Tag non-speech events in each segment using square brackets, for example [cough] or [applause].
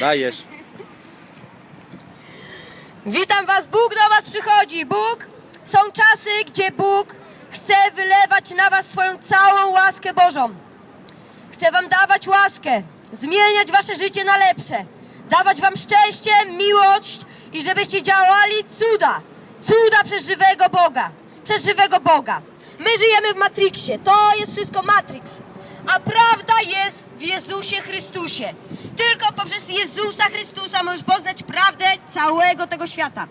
Dajesz. Witam Was, Bóg do Was przychodzi. Bóg, są czasy, gdzie Bóg chce wylewać na Was swoją całą łaskę Bożą. Chce Wam dawać łaskę, zmieniać Wasze życie na lepsze, dawać Wam szczęście, miłość i żebyście działali cuda. Cuda przez żywego Boga. Przez żywego Boga. My żyjemy w Matrixie. To jest wszystko Matrix. A prawda jest w Jezusie Chrystusie. Tylko poprzez Jezusa Chrystusa możesz poznać prawdę całego tego świata.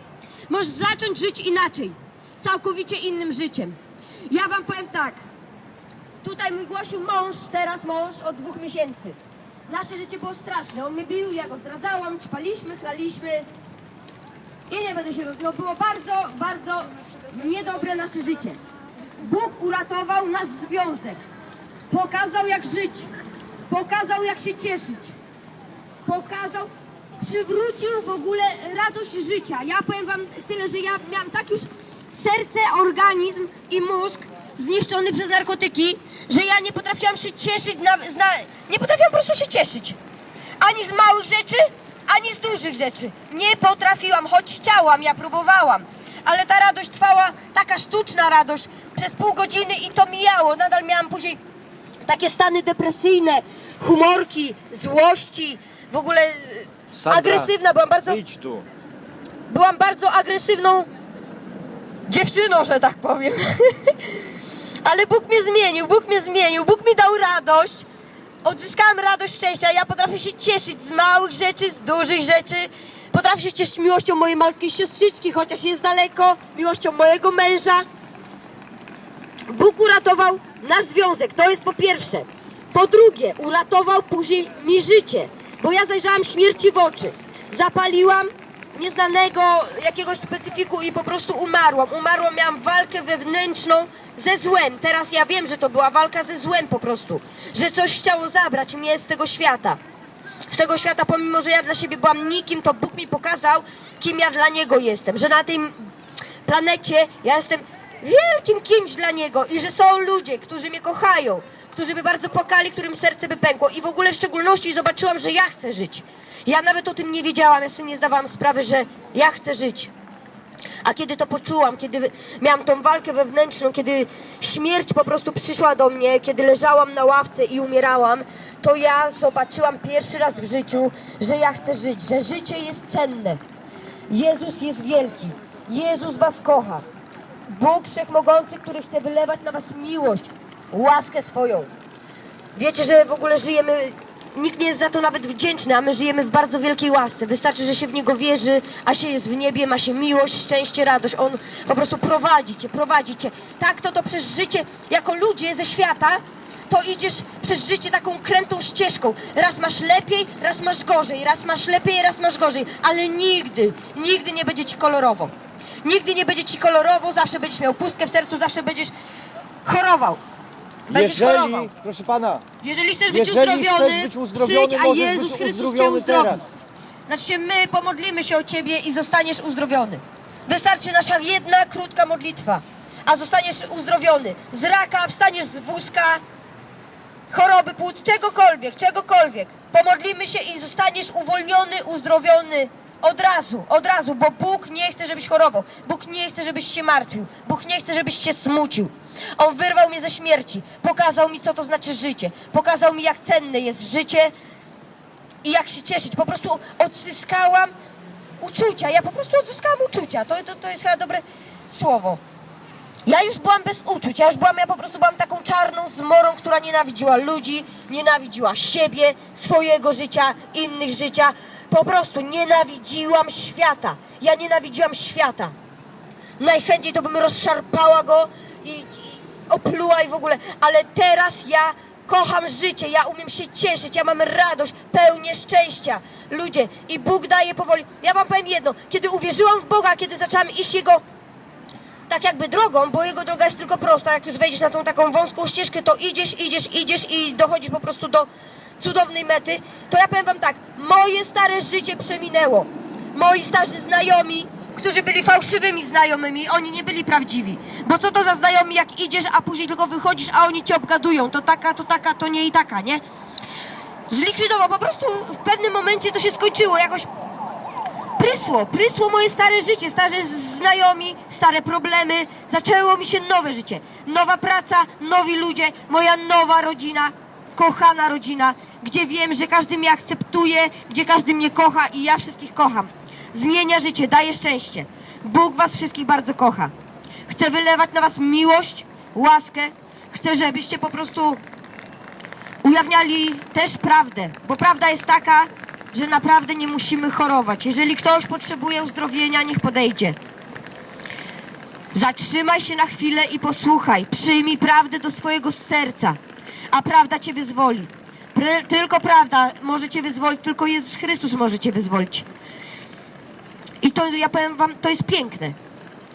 Możesz zacząć żyć inaczej. Całkowicie innym życiem. Ja wam powiem tak. Tutaj mój głosił mąż, teraz mąż od dwóch miesięcy. Nasze życie było straszne. On mnie bił, ja go zdradzałam, ćpaliśmy, chlaliśmy. I nie będę się rozwijał. Było bardzo, bardzo niedobre nasze życie. Bóg uratował nasz związek. Pokazał jak żyć. Pokazał jak się cieszyć. Pokazał, przywrócił w ogóle radość życia. Ja powiem wam tyle, że ja miałam tak już serce, organizm i mózg zniszczony przez narkotyki, że ja nie potrafiłam się cieszyć, na, zna, nie potrafiłam po prostu się cieszyć. Ani z małych rzeczy, ani z dużych rzeczy. Nie potrafiłam, choć chciałam, ja próbowałam. Ale ta radość trwała, taka sztuczna radość, przez pół godziny i to mijało. Nadal miałam później takie stany depresyjne, humorki, złości, w ogóle e, Sandra, agresywna. Byłam bardzo, Idź tu. byłam bardzo agresywną dziewczyną, że tak powiem. [laughs] Ale Bóg mnie zmienił, Bóg mnie zmienił, Bóg mi dał radość. Odzyskałam radość szczęścia. Ja potrafię się cieszyć z małych rzeczy, z dużych rzeczy. Potrafię się cieszyć miłością mojej malutkiej siostrzyczki, chociaż jest daleko, miłością mojego męża. Bóg uratował nasz związek, to jest po pierwsze. Po drugie, uratował później mi życie, bo ja zajrzałam śmierci w oczy. Zapaliłam nieznanego jakiegoś specyfiku i po prostu umarłam. Umarłam, miałam walkę wewnętrzną ze złem. Teraz ja wiem, że to była walka ze złem po prostu. Że coś chciało zabrać mnie z tego świata. Z tego świata, pomimo że ja dla siebie byłam nikim, to Bóg mi pokazał, kim ja dla Niego jestem. Że na tym planecie ja jestem wielkim kimś dla Niego i że są ludzie, którzy mnie kochają, którzy by bardzo płakali, którym serce by pękło i w ogóle w szczególności zobaczyłam, że ja chcę żyć. Ja nawet o tym nie wiedziałam, ja sobie nie zdawałam sprawy, że ja chcę żyć. A kiedy to poczułam, kiedy miałam tą walkę wewnętrzną, kiedy śmierć po prostu przyszła do mnie, kiedy leżałam na ławce i umierałam, to ja zobaczyłam pierwszy raz w życiu, że ja chcę żyć, że życie jest cenne. Jezus jest wielki. Jezus was kocha. Bóg Wszechmogący, który chce wylewać na was miłość, łaskę swoją. Wiecie, że w ogóle żyjemy, nikt nie jest za to nawet wdzięczny, a my żyjemy w bardzo wielkiej łasce. Wystarczy, że się w Niego wierzy, a się jest w niebie, ma się miłość, szczęście, radość. On po prostu prowadzi cię, prowadzi cię. Tak to to przez życie, jako ludzie ze świata, to idziesz przez życie taką krętą ścieżką. Raz masz lepiej, raz masz gorzej, raz masz lepiej, raz masz gorzej, ale nigdy, nigdy nie będzie ci kolorowo. Nigdy nie będzie ci kolorowo, zawsze będziesz miał pustkę w sercu, zawsze będziesz chorował. Będziesz chorował. Jeżeli, proszę pana, Jeżeli chcesz być Jeżeli uzdrowiony, chcesz być uzdrowiony, przyjdź, a możesz Jezus być Chrystus cię uzdrowiony uzdrowi. teraz. Znaczy się, my pomodlimy się o ciebie i zostaniesz uzdrowiony. Wystarczy nasza jedna krótka modlitwa, a zostaniesz uzdrowiony. Z raka wstaniesz z wózka, choroby płuc, czegokolwiek, czegokolwiek. Pomodlimy się i zostaniesz uwolniony, uzdrowiony od razu, od razu, bo Bóg nie chce, żebyś chorował. Bóg nie chce, żebyś się martwił. Bóg nie chce, żebyś się smucił. On wyrwał mnie ze śmierci, pokazał mi, co to znaczy życie. Pokazał mi, jak cenne jest życie i jak się cieszyć. Po prostu odzyskałam uczucia. Ja po prostu odzyskałam uczucia. To, to, to jest chyba dobre słowo. Ja już byłam bez uczuć, ja już byłam, ja po prostu byłam taką czarną zmorą, która nienawidziła ludzi, nienawidziła siebie, swojego życia, innych życia. Po prostu nienawidziłam świata. Ja nienawidziłam świata. Najchętniej to bym rozszarpała go i, i opluła i w ogóle, ale teraz ja kocham życie, ja umiem się cieszyć, ja mam radość, pełnię szczęścia. Ludzie, i Bóg daje powoli. Ja wam powiem jedno, kiedy uwierzyłam w Boga, kiedy zaczęłam iść Jego tak jakby drogą, bo jego droga jest tylko prosta. Jak już wejdziesz na tą taką wąską ścieżkę, to idziesz, idziesz, idziesz i dochodzisz po prostu do cudownej mety. To ja powiem wam tak, moje stare życie przeminęło. Moi starzy znajomi, którzy byli fałszywymi znajomymi, oni nie byli prawdziwi. Bo co to za znajomi, jak idziesz, a później tylko wychodzisz, a oni cię obgadują. To taka, to taka, to nie i taka, nie? zlikwidował. Po prostu w pewnym momencie to się skończyło. Jakoś prysło, prysło moje stare życie, stare znajomi, stare problemy. Zaczęło mi się nowe życie. Nowa praca, nowi ludzie, moja nowa rodzina, kochana rodzina, gdzie wiem, że każdy mnie akceptuje, gdzie każdy mnie kocha i ja wszystkich kocham. Zmienia życie, daje szczęście. Bóg was wszystkich bardzo kocha. Chce wylewać na was miłość, łaskę. Chce, żebyście po prostu ujawniali też prawdę, bo prawda jest taka, że naprawdę nie musimy chorować. Jeżeli ktoś potrzebuje uzdrowienia, niech podejdzie. Zatrzymaj się na chwilę i posłuchaj. Przyjmij prawdę do swojego serca, a prawda cię wyzwoli. Pry, tylko prawda może cię wyzwolić, tylko Jezus Chrystus może cię wyzwolić. I to, ja powiem wam, to jest piękne.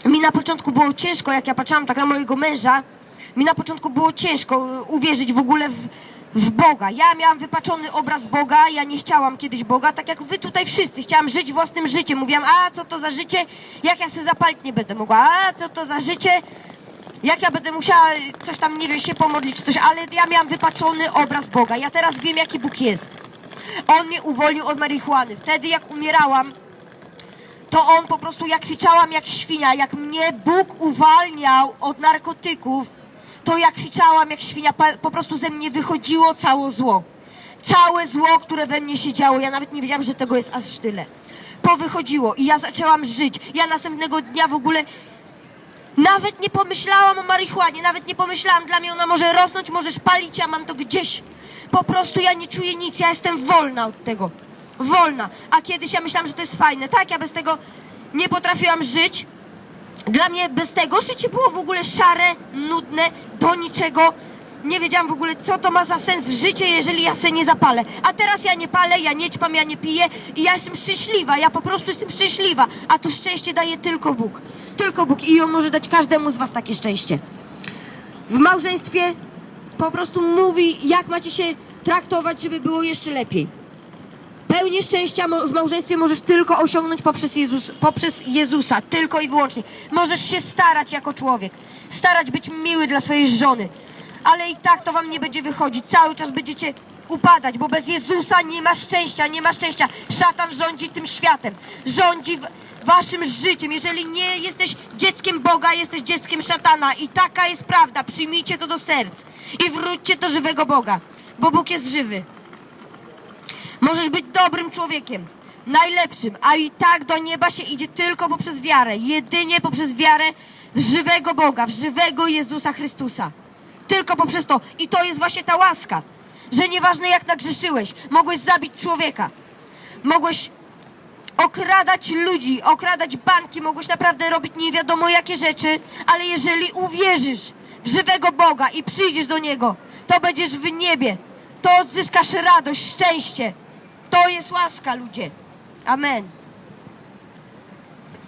Mi na początku było ciężko, jak ja patrzyłam tak na mojego męża, mi na początku było ciężko y, uwierzyć w ogóle w, w Boga. Ja miałam wypaczony obraz Boga, ja nie chciałam kiedyś Boga, tak jak wy tutaj wszyscy. Chciałam żyć własnym życiem. Mówiłam, a co to za życie, jak ja sobie zapalić nie będę mogła, a co to za życie, jak ja będę musiała coś tam, nie wiem, się pomodlić czy coś, ale ja miałam wypaczony obraz Boga. Ja teraz wiem, jaki Bóg jest. On mnie uwolnił od marihuany. Wtedy, jak umierałam, to on po prostu jak kwiczałam jak świnia, jak mnie Bóg uwalniał od narkotyków, to jak kwiczałam jak świnia, po prostu ze mnie wychodziło całe zło. Całe zło, które we mnie się działo, ja nawet nie wiedziałam, że tego jest aż tyle. Powychodziło i ja zaczęłam żyć. Ja następnego dnia w ogóle nawet nie pomyślałam o marihuanie, nawet nie pomyślałam, dla mnie ona może rosnąć, możesz palić, ja mam to gdzieś. Po prostu ja nie czuję nic, ja jestem wolna od tego. Wolna. A kiedyś ja myślałam, że to jest fajne. Tak, ja bez tego nie potrafiłam żyć. Dla mnie bez tego życie było w ogóle szare, nudne, do niczego. Nie wiedziałam w ogóle, co to ma za sens życie, jeżeli ja se nie zapalę. A teraz ja nie palę, ja nie ćpam, ja nie piję i ja jestem szczęśliwa. Ja po prostu jestem szczęśliwa. A to szczęście daje tylko Bóg. Tylko Bóg i On może dać każdemu z was takie szczęście. W małżeństwie po prostu mówi, jak macie się traktować, żeby było jeszcze lepiej. Pełnię szczęścia w małżeństwie możesz tylko osiągnąć poprzez, Jezus, poprzez Jezusa, tylko i wyłącznie. Możesz się starać jako człowiek, starać być miły dla swojej żony, ale i tak to wam nie będzie wychodzić. Cały czas będziecie upadać, bo bez Jezusa nie ma szczęścia, nie ma szczęścia. Szatan rządzi tym światem, rządzi waszym życiem. Jeżeli nie jesteś dzieckiem Boga, jesteś dzieckiem szatana i taka jest prawda. Przyjmijcie to do serc i wróćcie do żywego Boga, bo Bóg jest żywy. Możesz być dobrym człowiekiem, najlepszym, a i tak do nieba się idzie tylko poprzez wiarę, jedynie poprzez wiarę w żywego Boga, w żywego Jezusa Chrystusa. Tylko poprzez to. I to jest właśnie ta łaska, że nieważne jak nagrzeszyłeś, mogłeś zabić człowieka, mogłeś okradać ludzi, okradać banki, mogłeś naprawdę robić nie wiadomo jakie rzeczy, ale jeżeli uwierzysz w żywego Boga i przyjdziesz do Niego, to będziesz w niebie. To odzyskasz radość, szczęście. To jest łaska, ludzie. Amen.